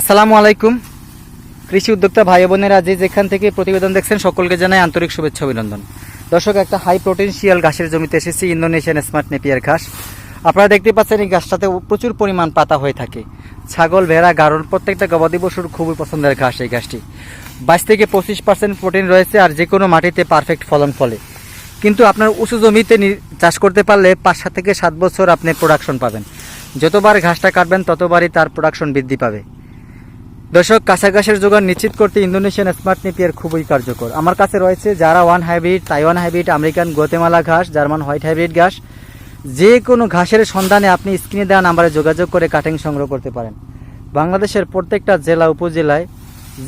আসসালামু আলাইকুম। কৃষি উদ্যোক্তা ভাই বোনেরা, যে যেখান থেকে প্রতিবেদন দেখছেন, সকলকে জানাই আন্তরিক শুভেচ্ছা অভিনন্দন। দর্শক, একটা হাই প্রোটেনশিয়াল ঘাসের জমিতে এসেছি, ইন্দোনেশিয়ান স্মার্ট নেপিয়ার ঘাস। আপনারা দেখতে পাচ্ছেন, এই ঘাসটাতে প্রচুর পরিমাণ পাতা হয়ে থাকে। ছাগল, ভেড়া, গারল, প্রত্যেকটা গবাদি পশুর খুবই পছন্দের ঘাস এই ঘাসটি। বাইশ থেকে পঁচিশ পার্সেন্ট প্রোটিন রয়েছে আর যে কোনো মাটিতে পারফেক্ট ফলন ফলে। কিন্তু আপনার উঁচু জমিতে চাষ করতে পারলে পাঁচ থেকে সাত বছর আপনি প্রোডাকশন পাবেন। যতবার ঘাসটা কাটবেন, ততবারই তার প্রোডাকশন বৃদ্ধি পাবে। দর্শক ঘাসের যোগান নিশ্চিত করতে ইন্দোনেশিয়ান স্মার্ট নেপিয়ার খুবই কার্যকর। আমার কাছে রয়েছে যারা one hybrid, Taiwan hybrid, American Guatemala ঘাস, জার্মান হোয়াইট হাইব্রিড ঘাস যে কোনো ঘাসের সন্ধানে আপনি স্ক্রিনে দেওয়া নাম্বারে যোগাযোগ করে কাটিং সংগ্রহ করতে পারেন। বাংলাদেশের প্রত্যেকটা জেলা, উপজেলায়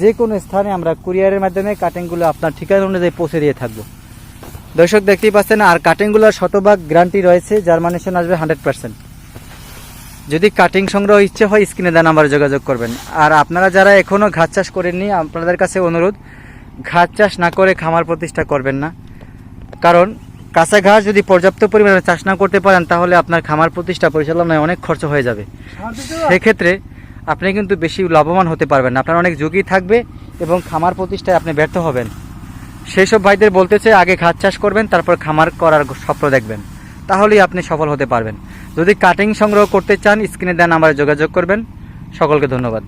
যে কোনো স্থানে আমরা কুরিয়ারের মাধ্যমে কাটিংগুলো আপনার ঠিকানা অনুযায়ী পৌঁছে দিয়ে থাকব। দর্শক, দেখতেই পাচ্ছেন, আর কাটিংগুলোর শতভাগ গ্যারান্টি রয়েছে জার্মানেশন আসবে হান্ড্রেড পার্সেন্ট। যদি কাটিং সংগ্রহ ইচ্ছে হয়, স্ক্রিনে দেওয়া নাম্বারে যোগাযোগ করবেন। আর আপনারা যারা এখনও ঘাস চাষ করেননি, আপনাদের কাছে অনুরোধ, ঘাস চাষ না করে খামার প্রতিষ্ঠা করবেন না। কারণ, কাঁচা ঘাস যদি পর্যাপ্ত পরিমাণে চাষ না করতে পারেন, তাহলে আপনার খামার প্রতিষ্ঠা পরিচালনায় অনেক খরচ হয়ে যাবে। সেক্ষেত্রে আপনি কিন্তু বেশি লাভবান হতে পারবেন আপনার অনেক ঝুঁকি থাকবে এবং খামার প্রতিষ্ঠায় আপনি ব্যর্থ হবেন। সেই সব ভাইদের বলতে চাই, আগে ঘাস চাষ করবেন, তারপর খামার করার স্বপ্ন দেখবেন। তাহলেই আপনি সফল হতে পারবেন। যদি কাটিং সংগ্রহ করতে চান স্ক্রিনে দেওয়া নাম্বারে যোগাযোগ করবেন। সকলকে ধন্যবাদ।